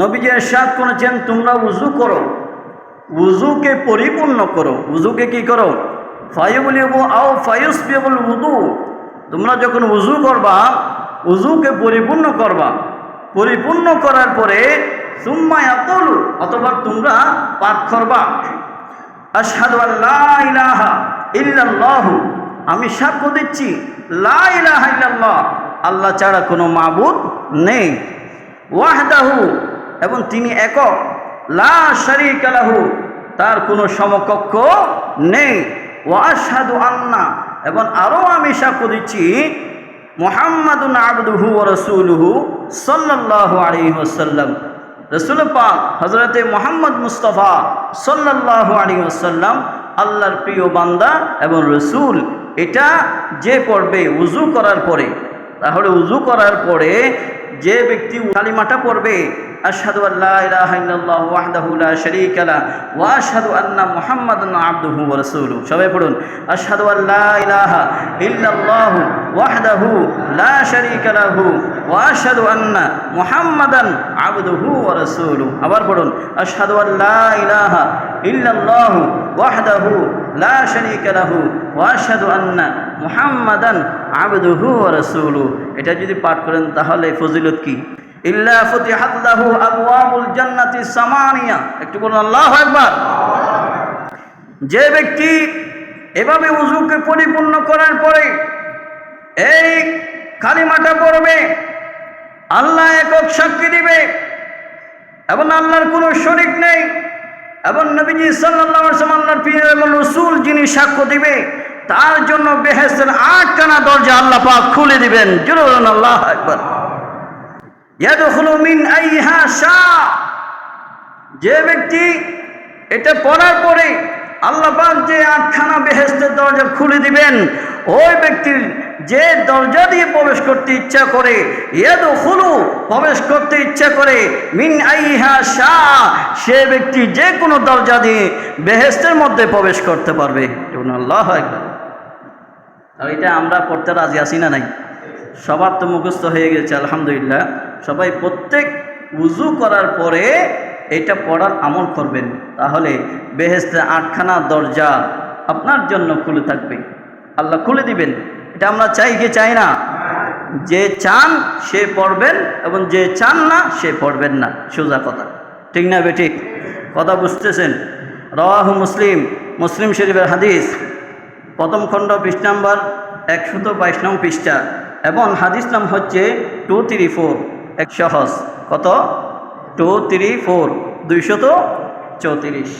নবীজি এরশাদ করেছেন, তোমরা উজু করো। উজুকে পরিপূর্ণ করো। উজুকে কি করো? ফাইবুলিব আও ফায়ুস পেবল উদু তোমরা যখন উজু করবা উজুকে পরিপূর্ণ করবা। পরিপূর্ণ করার পরে, সুম্মা ইয়াকুল অথবা তোমরা পাঠ করবা। আশহাদু আল্লা ইলাহা ইল্লাল্লাহু আমি সাক্ষ্য দিচ্ছি আল্লাহ ছাড়া কোনো মাবুদ নেই। ওয়াহদাহু এবং তিনি একক। লা শারীকা লাহু, তার কোনো সমকক্ষ নেই। ওয়াশহাদু আন্না, এবং আরও আমি সাক্ষ্য দিচ্ছি, মোহাম্মদুন আবদুহু ও রসুলহু সাল্লাল্লাহু আলাইহি ওয়াসাল্লাম। রসুল পাক হজরতে মোহাম্মদ মুস্তফা সাল্লাল্লাহু আলাইহি ওয়াসাল্লাম, আল্লাহর প্রিয় বান্দা এবং রসুল, এটা যে পড়বে উজু করার পরে। তাহলে উজু করার পরে যে ব্যক্তি কালিমাটা পড়বে আশহাদু আল্লাহ ইলাহা ইল্লাল্লাহ ওয়াহদাহু লা শারীকা লা ওয়া আশহাদু আন্না মুহাম্মাদান আবদুহু ওয়া রাসূলুহু। সবাই পড়ুন, আশহাদু আল্লা ইলাহা ইল্লাল্লাহ ওয়াহদাহু লা শারীকা লাহু ওয়া আশহাদু আন্না মুহাম্মাদান আবদুহু ওয়া রাসূলুহু। আবার পড়ুন, আশহাদু আল্লা ইলাহা ইল্লাল্লাহ ওয়াহদাহু লা শারীকা লাহু ওয়া আশহাদু আন্না মুহাম্মাদান আবদুহু ওয়া রাসূলুহু। এটা যদি পাঠ করেন তাহলে ফজিলত কি? ইল্লা ফুতিহাত লাহু আবওয়াবুল জান্নাতি সামানিয়া। একটু বলুন, আল্লাহু আকবার। যে ব্যক্তি এভাবে উজুকে পরিপূর্ণ করার পরে এই কালিমাটা পড়বে, আল্লাহ একক সাক্ষী দিবে, এবং আল্লাহর কোনো শরিক নেই, এবং নবীজি ওয়াসাল্লাম আল্লাহর পীর এবং রাসূল যিনি সাক্ষ্য দিবে, তার জন্য বেহেশতের আটখানা দরজা আল্লাহ পাক খুলে দিবেন। জোরে বলুন, আল্লাহু আকবার ইয়াদখুলু মিন আইহা শা যে ব্যক্তি এটা পড়ার পরে আল্লাপাক যে আটখানা বেহেস্তের দরজা খুলে দিবেন, ওই ব্যক্তির যে দরজা দিয়ে প্রবেশ করতে ইচ্ছা করে ইয়াদু খুলু প্রবেশ করতে ইচ্ছা করে, মিন আইহা শাহ, সে ব্যক্তি যে কোনো দরজা দিয়ে বেহেস্তের মধ্যে প্রবেশ করতে পারবে। আল্লাহ আর এটা আমরা পড়তে রাজি আসি না নাই? সবার তো মুখস্থ হয়ে গেছে, আলহামদুলিল্লাহ। সবাই প্রত্যেক উজু করার পরে এটা পড়ার আমল করবেন। তাহলে বেহেস্তে আটখানা দরজা আপনার জন্য খুলে থাকবে। আল্লাহ খুলে দিবেন। এটা আমরা চাই কি চাই না? যে চান সে পড়বেন এবং যে চান না সে পড়বেন না। সোজা কথা। ঠিক না বেঠিক কথা বুঝতেছেন? রওয়াহু মুসলিম মুসলিম শরীফের হাদিস। প্রথম খণ্ড, পৃষ্ঠ নাম্বার একশত বাইশ নং পৃষ্ঠা। এবং হাদিস নাম হচ্ছে টু থ্রি ফোর এক হস কত? টু থ্রি ফোর দুইশত চৌত্রিশ।